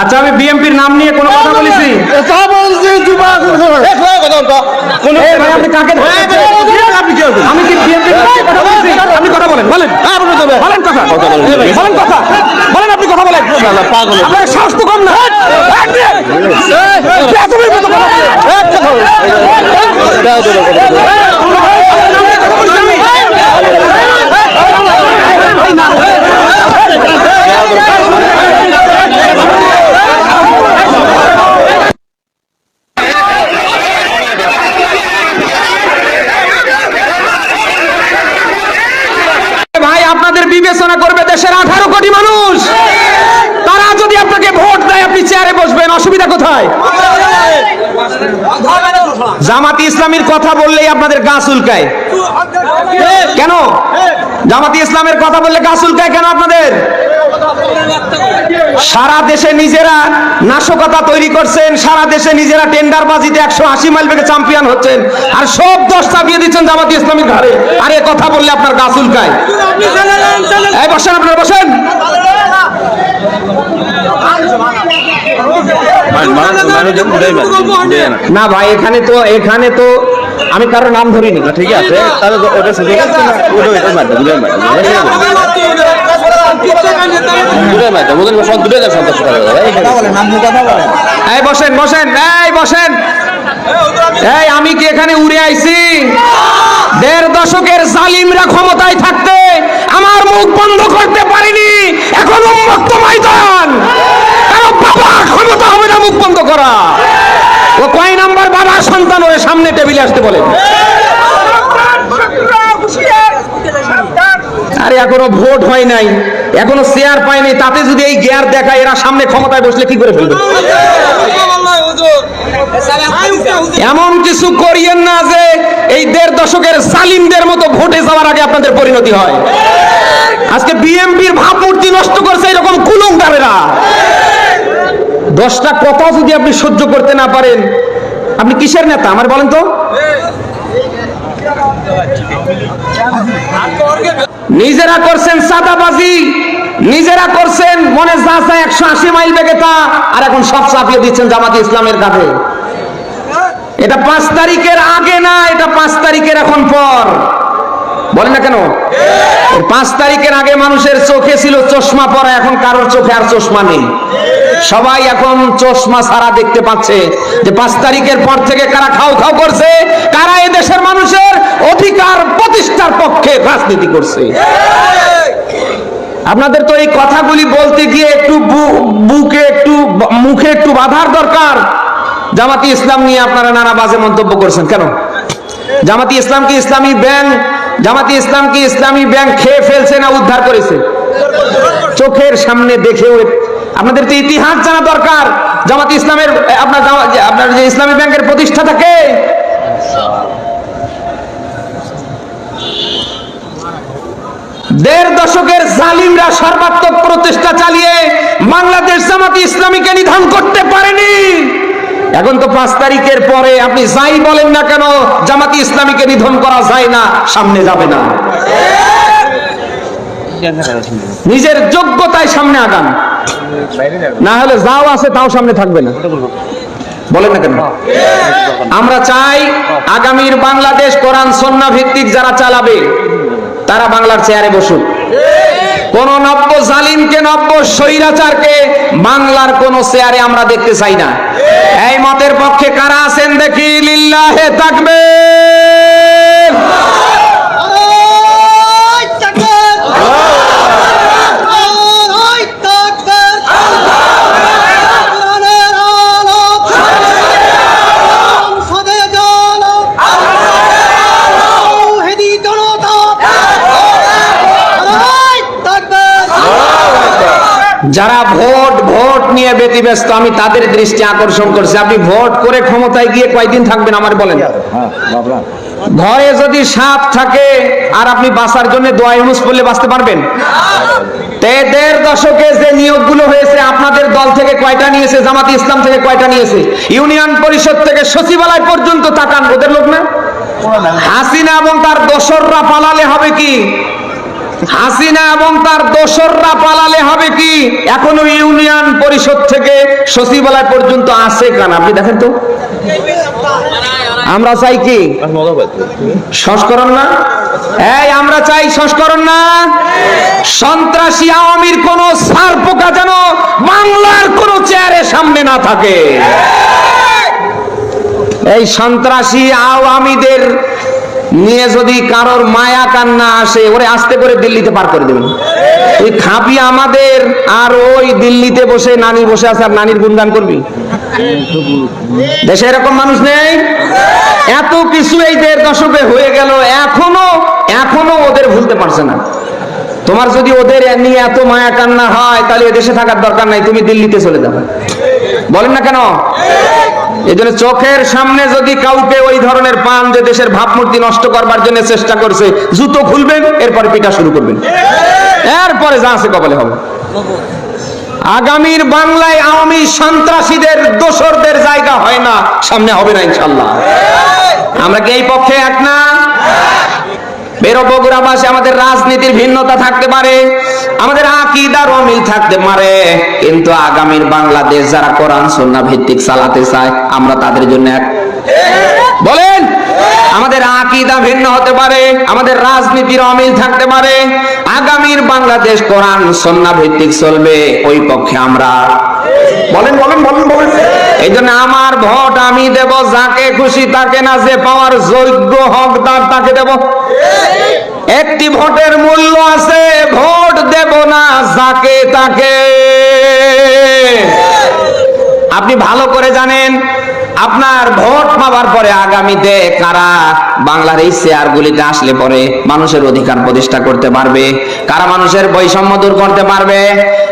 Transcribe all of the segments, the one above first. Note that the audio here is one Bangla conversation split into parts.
আচ্ছা আমি বিএমপির নাম নিয়ে কোনো কথা বলেছি তা বলছি যুবা এই ভাই আপনি কাকে? আমি কি বিএমপির কথা বলেছি আপনি কথা বলেন বলেন বলেন কথা বলেন কথা বলেন আপনি কথা বলেন আপনার সাহস তো কম না কথা বলেন। ভাই আপনাদের বিবেচনা করবে দেশের আঠারো কোটি মানুষ তারা যদি আপনাকে ভোট দেয় আপনি চেয়ারে বসবেন অসুবিধা কোথায়? জামাতি ইসলামের কথা বললেই আপনাদের গা চুলকায়। কেন? জামাতি ইসলামের কথা বললে গা চুলকায় কেন আপনাদের? সারা দেশে নিজেরা নাশকতা তৈরি করছেন সারা দেশে নিজেরা টেন্ডার বাজিতে একশো আশি মাইল বেগে চ্যাম্পিয়ন হচ্ছেন আর সব দোষ চাপিয়ে দিচ্ছেন জামাতি ইসলামীর ঘাড়ে। আর এ কথা বললে আপনার গা চুলকায়। এই বসেন আপনারা বসেন। না ভাই এখানে তো এখানে তো আমি কারও নাম ধরিনি ঠিক আছে? তাহলে তো ওটা শুধু ওটা এটা মারতে দুটো মারতে দুটো মারতে বুঝলেন সব দুটো দেয় সন্তুষ্ট করে কথা বলেন আপনি কথা বলেন এই বসেন বসেন এই বসেন এই আমি কি এখানে উড়ে আইছি দেড় দশকের জালিমরা ক্ষমতায় থাকতে আমার মুখ বন্ধ করতে পারিনি এখন উন্মুক্ত ময়দান কারও বাবা ক্ষমতা হবে না মুখ বন্ধ করা ও কয় নাম্বার বাবা সন্তান ওরে সামনে টেবিলে আসতে বলে আরে এখনও ভোট হয় নাই, এখনও চেয়ার পায়নি, তাতে যদি এই গিয়ার দেখায়, এরা সামনে ক্ষমতায় বসলে কি করে ফেলবে? এমন কিছু করিয়েন না যে এই দেড় দশকের সালিমদের মতো ভোটে যাওয়ার আগে আপনাদের পরিণতি হয়। আজকে বিএমপির ভাবমূর্তি নষ্ট করছে এরকম কুলঙ্গারেরা দশটা কথা যদি আপনি সহ্য করতে না পারেন, আপনি কিসের নেতা? আমার বলেন তো? নিজেরা করছেন সাদাবাজি নিজেরা করছেন মনে যা চায় একশো আশি মাইল বেগে তা, আর এখন সব চাপিয়ে দিচ্ছেন জামাতি ইসলামের কাঁধে। এটা পাঁচ তারিখের আগে না, এটা পাঁচ তারিখের এখন পর। বলেন না কেন? পাঁচ তারিখের আগে মানুষের চোখে ছিল চশমা পরা, এখন কারোর চোখে আর চশমা নেই। সবাই এখন চশমা সারা দেখতে পাচ্ছে যে পাঁচ তারিখের পর থেকে কারা খাও খাও করছে, কারা এই দেশের মানুষের অধিকার প্রতিষ্ঠার পক্ষে রাজনীতি করছে। আপনাদের তো এই কথাগুলি বলতে গিয়ে একটু বুকে একটু, মুখে একটু বাধার দরকার। জামাতি ইসলাম নিয়ে আপনারা নানা বাজে মন্তব্য করছেন, কেন? জামাতি ইসলাম কি ইসলামী ব্যাংক? জামাতি ইসলাম কি ইসলামী ব্যাংক খেয়ে ফেলছে না উদ্ধার করেছে? চোখের সামনে দেখেও আপনাদের তো ইতিহাস জানা দরকার জামাত ইসলামের আপনার আপনার যে ইসলামী ব্যাংকের প্রতিষ্ঠাতাকে দেড় দশকের জালিমরা সর্বাত্মক প্রচেষ্টা চালিয়ে বাংলাদেশ জামাত ইসলামীকে নিধন করতে পারেনি। এখন তো পাঁচ তারিখের পরে আপনি যাই বলেন না কেন জামাতি ইসলামীকে নিধন করা যায় না সামনে যাবে না। নিজের যোগ্যতায় সামনে আগান। না হলে যাও আছে, তাও সামনে থাকবে না। বলেন না কেন? আমরা চাই আগামীর বাংলাদেশ কোরআন সন্না ভিত্তিক যারা চালাবে, তারা বাংলার চেয়ারে বসুক। কোন নব্য জালিমকে, নব্য স্বৈরাচারকে বাংলার কোন চেয়ারে আমরা দেখতে চাই না। এই মতের পক্ষে কারা আছেন দেখি? লিল্লাহে থাকবে যারা ভোট ভোট নিয়ে ব্যতিব্যস্ত আমি তাদের দৃষ্টি আকর্ষণ করছি। আপনি ভোট করে ক্ষমতায় গিয়ে কয়দিন থাকবেন আমার বলেন? হ্যাঁ বাবরা। ঘরে যদি সাপ থাকে আর আপনি বাঁচার জন্য দোয়া ইউনুস পড়লে বাঁচতে পারবেন? দেড় দশকে যে নিয়োগগুলো হয়েছে আপনাদের দল থেকে কয়টা নিয়েছে? জামাতি ইসলাম থেকে কয়টা নিয়েছে? ইউনিয়ন পরিষদ থেকে সচিবালয় পর্যন্ত তাকান ওদের লোক না? হাসিনা এবং তার দোসররা পালালে হবে কি? হাসিনা এবং তার দোসররা পালালে হবে কি? এখনও ইউনিয়ন পরিষদ থেকে সচিবালয় পর্যন্ত আছে কান? আপনি দেখেন তো। আমরা চাই কি? সংস্করণ না? এই, আমরা চাই সংস্করণ না? সন্ত্রাসী আওয়ামীর কোন সার পোকা যেন বাংলার কোন চেয়ারের সামনে না থাকে। এই সন্ত্রাসী আওয়ামীদের নিয়ে যদি কারোর মায়া কান্না আসে, ওরে আস্তে করে দিল্লিতে পার করে দেবেন। ওই খাপি আমাদের, আর ওই দিল্লিতে বসে নানি বসে আছে, আর নানির গুণগান করবি? দেশে এরকম মানুষ নেই? এত কিছু এই দেড় দশকে হয়ে গেল, এখনও এখনও ওদের ভুলতে পারছে না। তোমার যদি ওদের নিয়ে এত মায়া কান্না হয়, তাহলে এ দেশে থাকার দরকার নাই, তুমি দিল্লিতে চলে যাবে। বলেন না কেন? এই জন্য চোখের সামনে যদি কাউকে ওই ধরনের পান যে দেশের ভাবমূর্তি নষ্ট করবার জন্য চেষ্টা করছে, জুতো খুলবেন, এরপরে পিটা শুরু করবেন। এরপরে যা আছে কপালে হবে। আগামীর বাংলায় আওয়ামী সন্ত্রাসীদের, দোসরদের জায়গা হয় না, সামনে হবে না ইনশাল্লাহ আমরা কি এই পক্ষে এক না? বেরো বগুড়াবাসী আমাদের রাজনীতির ভিন্নতা থাকতে পারে, আমাদের আকিদার অমিল থাকতে পারে, কিন্তু আগামীর বাংলাদেশ যারা কোরআন সন্না ভিত্তিক চালাতে চায়, আমরা তাদের জন্য এক। বলেন, আমাদের আকিদা ভিন্ন হতে পারে, আমাদের রাজনীতির অমিল থাকতে পারে, আগামীর বাংলাদেশ কোরআন সন্না ভিত্তিক চলবে, ওই পক্ষে আমরা। বলেন বলেন বলেন বলেন। এই জন্য আমার ভোট আমি দেব, যাকে খুশি তাকে না, যে পাওয়ার যোগ্য হকদার তাকে দেব। একটি ভোটের মূল্য আছে, ভোট দেব না, যাকে তাকে। আপনি ভালো করে জানেন আপনার ভোট পাওয়ার পরে আগামীতে কারা বাংলার এই চেয়ারগুলিতে আসলে পরে মানুষের অধিকার প্রতিষ্ঠা করতে পারবে? কারা মানুষের বৈষম্য দূর করতে পারবে?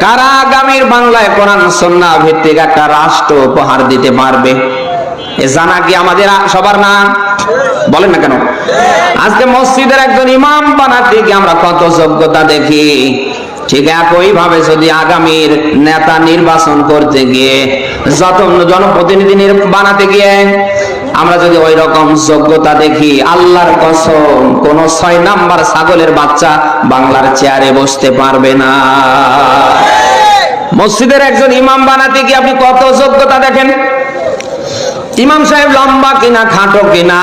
কারা আগামীর বাংলায় কোরআন সন্না ভিত্তিক একটা রাষ্ট্র উপহার দিতে পারবে? এ জানা কি আমাদের সবার না? বলেন না কেন? আজকে মসজিদের একজন ইমাম বানাতে গিয়ে আমরা কত যোগ্যতা দেখি। ঠিক একই ভাবে যদি আগামীর নেতা নির্বাচন করতে গিয়ে জনপ্রতিনিধি বানাতে গিয়ে আমরা যদি ওই রকম যোগ্যতা দেখি আল্লাহর কসম কোন ছয় নাম্বার ছাগলের বাচ্চা বাংলার চেয়ারে বসতে পারবে না। মসজিদের একজন ইমাম বানাতে গিয়ে আপনি কত যোগ্যতা দেখেন? ইমাম সাহেব লম্বা কিনা, খাটো কিনা,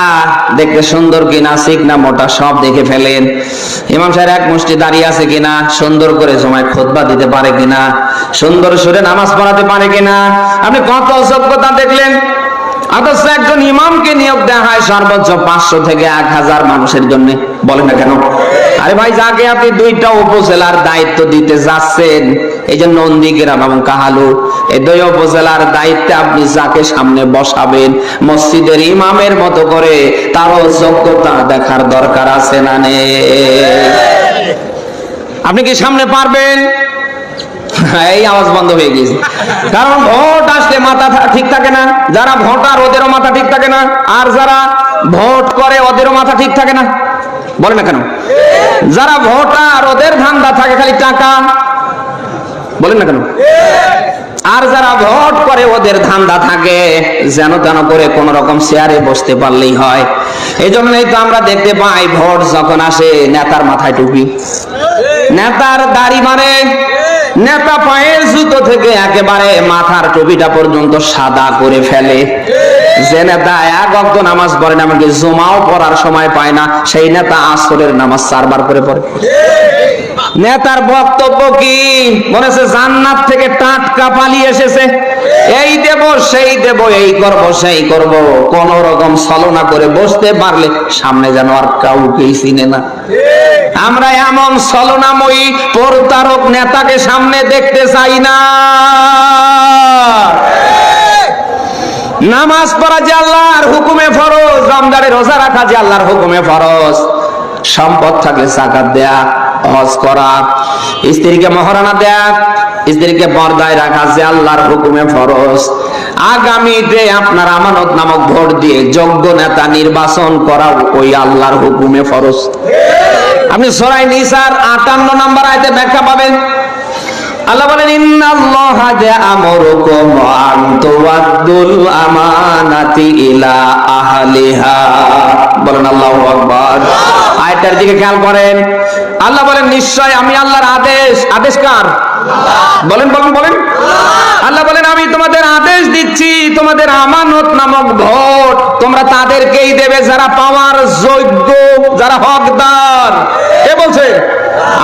দেখতে সুন্দর কিনা, শিখ না মোটা, সব দেখে ফেলেন। ইমাম সাহেব এক মুষ্টি দাঁড়িয়ে আছে কিনা, সুন্দর করে সময় খোদবা দিতে পারে কিনা, সুন্দর সুরে নামাজ পড়াতে পারে কিনা। আপনি কত অসভ্যতা দেখলেন? অথচ একজন ইমামকে নিয়োগ দেওয়া হয় সর্বোচ্চ পাঁচশো থেকে এক হাজার মানুষের জন্য। বলেন না কেন? আরে ভাই, যাকে আপনি দুইটা উপজেলার দায়িত্ব দিতে যাচ্ছেন, এই এবং কাহালু এই দুই উপজেলার দায়িত্বে আপনি যাকে সামনে বসাবেন, মসজিদের ইমামের মতো করে তারও যোগ্যতা দেখার দরকার আছে না নেই? আপনি কি সামনে পারবেন? এই আওয়াজ বন্ধ হয়ে গেছে। কারণ ভোট আসলে মাথা ঠিক থাকে না, যারা ভোটার ওদেরও মাথা ঠিক থাকে না, আর যারা ভোট করে ওদেরও মাথা ঠিক থাকে না। বলে না কেন? যারা ভোটার, ওদের ধান্দা থাকে খালি টাকা। বলেন না কেন? আর যারা ভোট করে, ওদের ধান্দা থাকে, যেন তেন করে কোন রকম শেয়ারে বসতে পারলেই হয়। এই জন্যই তো আমরা দেখতে পাই, ভোট যখন আসে, নেতার মাথায় টুপি। নেতার দাড়ি মানে নেতা পায়ের জুতো থেকে একেবারে মাথার টুপিটা পর্যন্ত সাদা করে ফেলে। যে নেতা এক অক্ত নামাজ পড়ে না, এমনকি জমাও পড়ার সময় পায় না, সেই নেতা আসরের নামাজ চারবার করে পড়ে। নেতার বক্তব্য কি? মনে হচ্ছে জান্নাত থেকে টাটকা পালিয়ে এসেছে। এই দেব, সেই দেব, এই করব, সেই করব। কোন রকম ছলনা করে বসতে পারলে সামনে যেন আর কাউকেই চিনে না। আমরা এমন ছলনাময়ী, প্রতারক নেতাকে সামনে দেখতে চাই না। নামাজ পড়া যে আল্লাহর হুকুমে ফরজ, রমজানের রোজা রাখা যে আল্লাহর হুকুমে ফরজ। সম্পদ থাকলে জাকাত দেয়া, হজ করা। স্ত্রীকে মহারানা দেয়া, স্ত্রীকে পর্দায় রাখা যে আল্লাহর হুকুমে ফরজ। আগামীতে আপনার আমানত নামক ভোট দিয়ে যোগ্য নেতা নির্বাচন করা ওই আল্লাহর হুকুমে ফরজ। আপনি সরাই নিসার আটান্ন নাম্বার আয়তে ব্যাখ্যা পাবেন। আল্লাহ বলেন ইন্নাল্লাহা ইয়া'মুরুকুম আন তুওয়াদ্দুল আমানাতি ইলা আহলিহা। বলেন আল্লাহু আকবার। আয়াতটার দিকে খেয়াল করেন। আল্লাহ বলেন নিশ্চয় আমি আল্লাহর আদেশ আদেশ কার? বলেন বলেন বলেন। আল্লাহ বলেন আমি তোমাদের আদেশ দিচ্ছি তোমাদের আমানত নামক ভোট। তোমরা তাদেরকেই দেবে যারা পাওয়ার যোগ্য যারা হকদার। কে বলছে?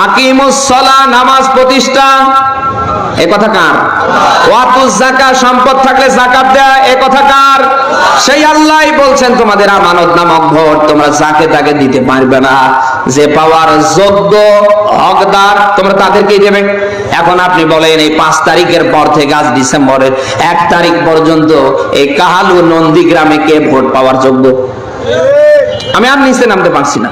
আকিমুসলা নামাজ প্রতিষ্ঠা। এ কথা কার? জাকাত সম্পদ থাকলে জাকাত দেয়া, এ কথা কার? সেই আল্লাহই বলছেন, তোমাদের আমানত নামক ভোট তোমরা যাকে তাকে দিতে পারবে না। যে পাওয়ার যোগ্য হকদার, তোমরা তাদেরকেই দেবে। এখন আপনি বলেন, এই পাঁচ তারিখের পর থেকে আজ ডিসেম্বরের এক তারিখ পর্যন্ত এই কাহালু নন্দীগ্রামে কে ভোট পাওয়ার যোগ্য? আমি আর নিচে নামতে পারছি না।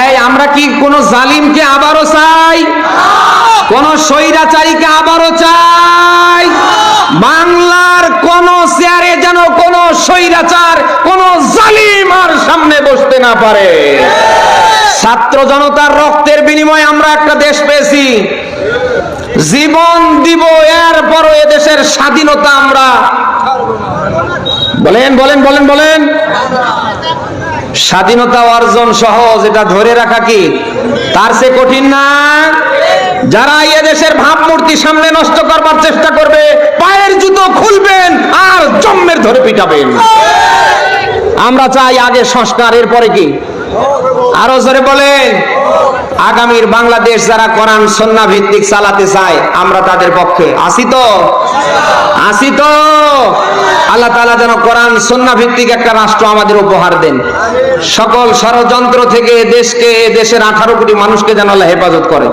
এই, আমরা কি কোন জালিমকে আবারও চাই? কোন স্বৈরাচারীকে আবারও চাই? বাংলার কোন চেয়ারে যেন কোন স্বৈরাচার, কোন জালিম আর সামনে বসতে না পারে। ছাত্র জনতার রক্তের বিনিময়ে আমরা একটা দেশ পেয়েছি। জীবন দিব, এরপরও এদেশের স্বাধীনতা আমরা। বলেন বলেন বলেন বলেন। স্বাধীনতা অর্জন সহজ, এটা ধরে রাখা কি? তার সে কঠিন না? যারা এ দেশের ভাবমূর্তি সামনে নষ্ট করবার চেষ্টা করবে, পায়ের জুতো খুলবেন আর জম্মের ধরে পিটাবেন। আমরা চাই আগে সংস্কার, এরপরে কি? আরও জোরে বলেন। আগামীর বাংলাদেশ যারা কোরআন সন্না ভিত্তিক চালাতে চায়, আমরা তাদের পক্ষে। আসি তো? আসি তো? আল্লাহ তালা যেন কোরআন সন্না ভিত্তিক একটা রাষ্ট্র আমাদের উপহার দেন। সকল ষড়যন্ত্র থেকে দেশকে, দেশের আঠারো কোটি মানুষকে যেন আল্লাহ হেফাজত করে।